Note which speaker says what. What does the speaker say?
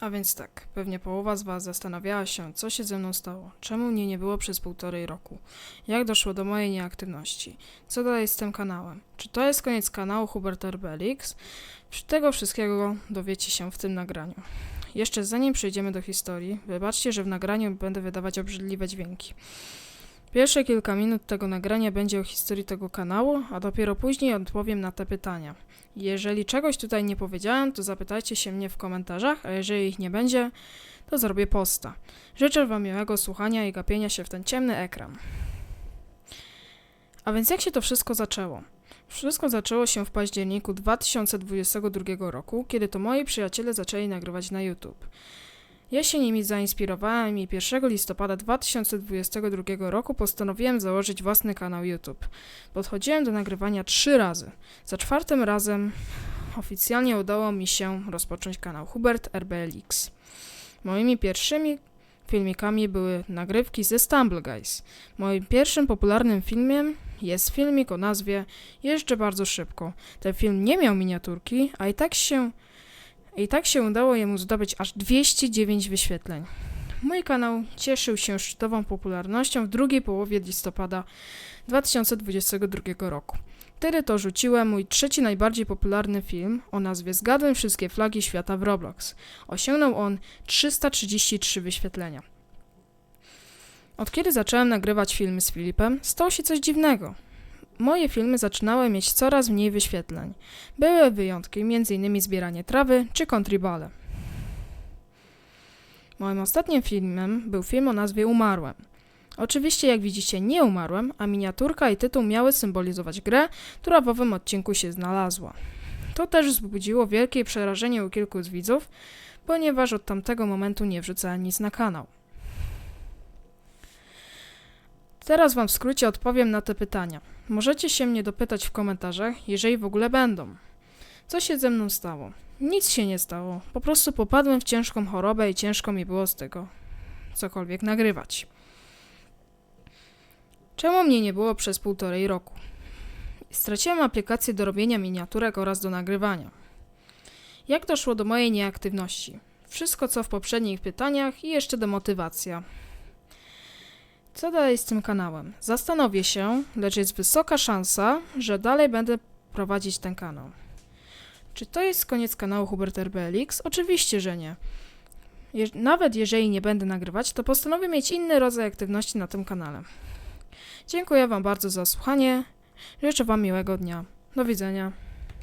Speaker 1: A więc tak, pewnie połowa z Was zastanawiała się, co się ze mną stało, czemu mnie nie było przez półtorej roku, jak doszło do mojej nieaktywności, co dalej z tym kanałem, czy to jest koniec kanału Hubert Herbelix? Tego wszystkiego dowiecie się w tym nagraniu. Jeszcze zanim przejdziemy do historii, wybaczcie, że w nagraniu będę wydawać obrzydliwe dźwięki. Pierwsze kilka minut tego nagrania będzie o historii tego kanału, a dopiero później odpowiem na te pytania. Jeżeli czegoś tutaj nie powiedziałem, to zapytajcie się mnie w komentarzach, a jeżeli ich nie będzie, to zrobię posta. Życzę Wam miłego słuchania i gapienia się w ten ciemny ekran. A więc jak się to wszystko zaczęło? Wszystko zaczęło się w październiku 2022 roku, kiedy to moi przyjaciele zaczęli nagrywać na YouTube. Ja się nimi zainspirowałem i 1 listopada 2022 roku postanowiłem założyć własny kanał YouTube. Podchodziłem do nagrywania trzy razy. Za czwartym razem oficjalnie udało mi się rozpocząć kanał Hubert RBLX. Moimi pierwszymi filmikami były nagrywki ze Stumble Guys. Moim pierwszym popularnym filmem jest filmik o nazwie Jeżdżę bardzo szybko. Ten film nie miał miniaturki, a i tak się i tak się udało jemu zdobyć aż 209 wyświetleń. Mój kanał cieszył się szczytową popularnością w drugiej połowie listopada 2022 roku. Wtedy to rzuciłem mój trzeci najbardziej popularny film o nazwie Zgadłem wszystkie flagi świata w Roblox. Osiągnął on 333 wyświetlenia. Od kiedy zacząłem nagrywać filmy z Filipem, stało się coś dziwnego. Moje filmy zaczynały mieć coraz mniej wyświetleń. Były wyjątki, m.in. zbieranie trawy czy contribale. Moim ostatnim filmem był film o nazwie Umarłem. Oczywiście, jak widzicie, nie umarłem, a miniaturka i tytuł miały symbolizować grę, która w owym odcinku się znalazła. To też wzbudziło wielkie przerażenie u kilku z widzów, ponieważ od tamtego momentu nie wrzucałem nic na kanał. Teraz Wam w skrócie odpowiem na te pytania. Możecie się mnie dopytać w komentarzach, jeżeli w ogóle będą. Co się ze mną stało? Nic się nie stało. Po prostu popadłem w ciężką chorobę i ciężko mi było z tego cokolwiek nagrywać. Czemu mnie nie było przez półtorej roku? Straciłem aplikację do robienia miniaturek oraz do nagrywania. Jak doszło do mojej nieaktywności? Wszystko co w poprzednich pytaniach i jeszcze demotywacja. Co dalej z tym kanałem? Zastanowię się, lecz jest wysoka szansa, że dalej będę prowadzić ten kanał. Czy to jest koniec kanału Hubert RBLX? Oczywiście, że nie. Je nawet jeżeli nie będę nagrywać, to postanowię mieć inny rodzaj aktywności na tym kanale. Dziękuję Wam bardzo za słuchanie. Życzę Wam miłego dnia. Do widzenia.